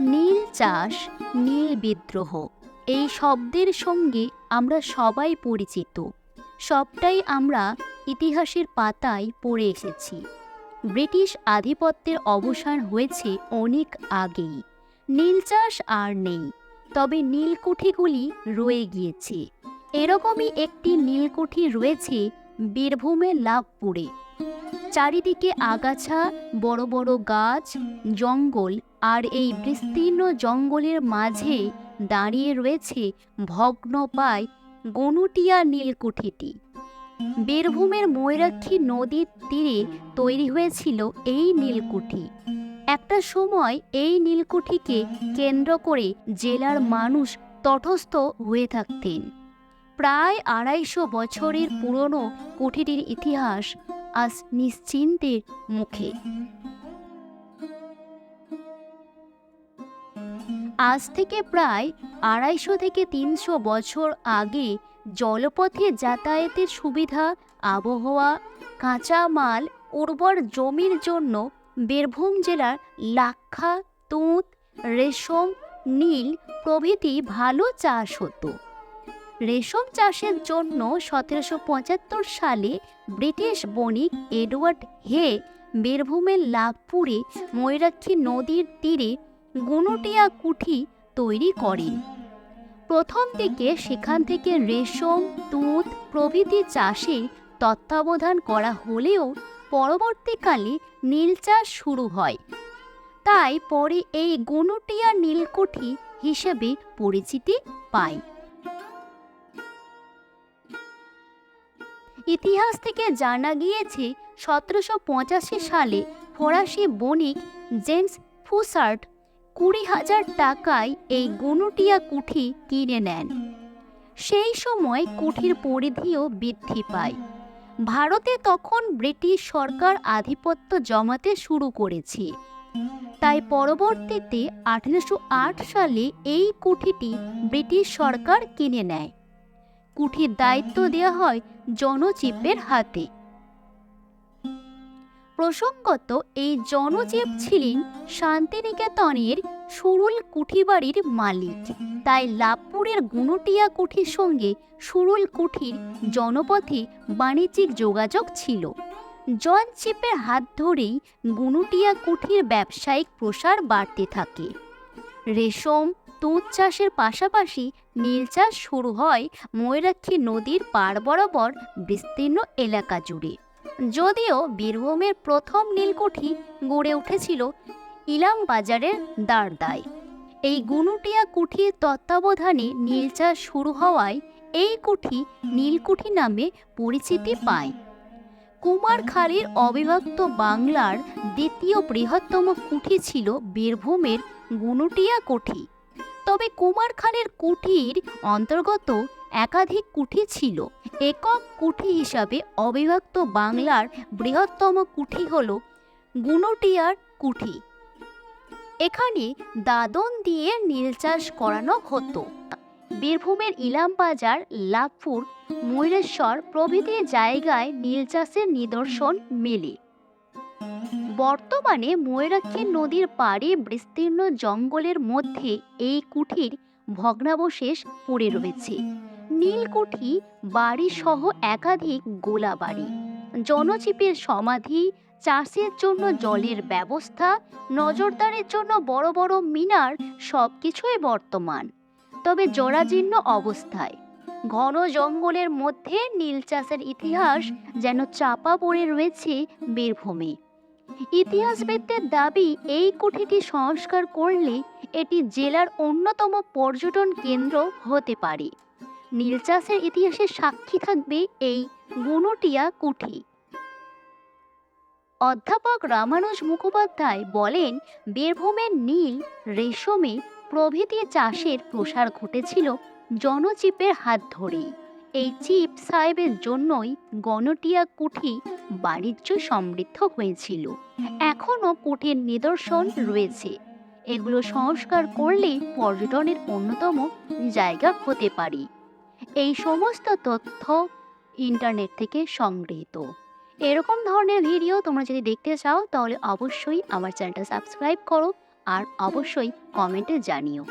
নীল চাষ, নীল বিদ্রোহ, এই শব্দের সঙ্গে আমরা সবাই পরিচিত। সবটাই আমরা ইতিহাসের পাতায় পড়ে এসেছি। ব্রিটিশ আধিপত্যের অবসান হয়েছে অনেক আগেই। নীল চাষ আর নেই, তবে নীলকুঠিগুলি রয়ে গিয়েছে। এরকমই একটি নীলকুঠি রয়েছে বীরভূমের লাভপুরে। চারিদিকে আগাছা, বড় বড় গাছ, জঙ্গল, আর এই বিস্তীর্ণ জঙ্গলের মাঝে দাঁড়িয়ে রয়েছে ভগ্নপায় গনুটিয়া নীলকুঠিটি। বীরভূমের ময়ূরাক্ষী নদীর তীরে তৈরি হয়েছিল এই নীলকুঠি। একটা সময় এই নীলকুঠিকে কেন্দ্র করে জেলার মানুষ তটস্থ হয়ে থাকতেন। প্রায় আড়াইশো বছরের পুরনো কুঠিটির ইতিহাস আজ নিশ্চিন্তের মুখে। আজ থেকে প্রায় আড়াইশো থেকে তিনশো বছর আগে জলপথে যাতায়াতের সুবিধা, আবহাওয়া, কাঁচামাল, উর্বর জমির জন্য বীরভূম জেলার লাক্ষা, তুঁত, রেশম, নীল প্রভৃতি ভালো চাষ হতো। রেশম চাষের জন্য সতেরোশো পঁচাত্তর সালে ব্রিটিশ বণিক এডওয়ার্ড হে বীরভূমের লাভপুরে ময়ূরাক্ষী নদীর তীরে গুনুটিয়া কুঠি তৈরি করেন প্রথম দিকে সেখান থেকে রেশম, তুঁত প্রভৃতি চাষে তত্ত্বাবধান করা হলেও পরবর্তীকালে নীল চাষ শুরু হয়। তাই পরে এই গুনুটিয়া নীলকুঠি হিসেবে পরিচিতি পায়। ইতিহাস থেকে জানা গিয়েছে সতেরোশো পঁচাশি সালে ফরাসি বণিক জেমস ফুসার্ট কুড়ি হাজার টাকায় এই গুনুটিয়া কুঠি কিনে নেন। সেই সময় কুঠির পরিধিও বৃদ্ধি পায়। ভারতে তখন ব্রিটিশ সরকার আধিপত্য জমাতে শুরু করেছে। তাই পরবর্তীতে আঠেরোশো আট সালে এই কুঠিটি ব্রিটিশ সরকার কিনে নেয়। কুঠির দায়িত্ব দেওয়া হয় জনচিপের হাতে। প্রসঙ্গত, এই জনজীব ছিলেন শান্তিনিকেতনের সুরুল কুঠিবাড়ির মালিক। তাই লাভপুরের গুনুটিয়া কুঠির সঙ্গে সুরুল কুঠির জনপথে বাণিজ্যিক যোগাযোগ ছিল। জন চিপের হাত ধরেই গুনুটিয়া কুঠির ব্যবসায়িক প্রসার বাড়তে থাকে। রেশম তুঁত চাষের পাশাপাশি নীল চাষ শুরু হয় ময়ূরাক্ষী নদীর পার বরাবর বিস্তীর্ণ এলাকা জুড়ে। যদিও বীরভূমের প্রথম নীলকুঠি গড়ে উঠেছিল ইলাম বাজারের দাঁড়দায় এই গুনুটিয়া কুঠির তত্ত্বাবধানে নীল চাষ শুরু হওয়ায় এই কুঠি নীলকুঠি নামে পরিচিতি পায়। কুমারখালীর অবিভক্ত বাংলার দ্বিতীয় বৃহত্তম কুঠি ছিল বীরভূমের গুনুটিয়া কুঠি। তবে কুমারখালীর কুঠির অন্তর্গত একাধিক কুঠি ছিল। একক কুঠি হিসাবে অবিভক্ত বাংলার বৃহত্তম কুঠি হল গুনটিয়ার কুঠি। এখানে দাদন দিয়ে নীল চাষ করানো হতো। বীরভূমের ইলামবাজার লাভপুর ময়ূরেশ্বর প্রভৃতি জায়গায় নীল চাষের নিদর্শন মেলে। বর্তমানে ময়ূরাক্ষী নদীর পাড়ে বিস্তীর্ণ জঙ্গলের মধ্যে এই কুঠির ভগ্নাবশেষ পড়ে রয়েছে। নীলকুঠি বাড়ি সহ একাধিক গোলা বাড়ি জনজীবের সমাধি, চাষের জন্য জলের ব্যবস্থা, নজরদারের জন্য বড় বড় মিনার সব কিছুই বর্তমান। তবে জরাজীর্ণ অবস্থায়। ঘন জঙ্গলের মধ্যে নীল চাষের ইতিহাস যেন চাপা পড়ে রয়েছে বীরভূমে। ইতিহাসবিদদের দাবি, এই কুঠিটি সংস্কার করলে এটি জেলার অন্যতম পর্যটন কেন্দ্র হতে পারে। নীল চাষের ইতিহাসে সাক্ষী থাকবে এই গুনুটিয়া কুঠি। অধ্যাপক রামানুজ মুখোপাধ্যায় বলেন, বীরভূমের নীল রেশমে প্রভৃতি চাষের প্রসার ঘটেছিল জনচিপের হাত ধরেই। এই চিপ সাহেবের জন্যই গণটিয়া কুঠি বাণিজ্য সমৃদ্ধ হয়েছিল। এখনও কুঠির নিদর্শন রয়েছে। এগুলো সংস্কার করলেই পর্যটনের অন্যতম জায়গা হতে পারে। এই সমস্ত তথ্য ইন্টারনেট থেকে সংগৃহীত। এরকম ধরনের ভিডিও তোমরা যদি দেখতে চাও, তাহলে অবশ্যই আমার চ্যানেলটা সাবস্ক্রাইব করো আর অবশ্যই কমেন্টে জানিও।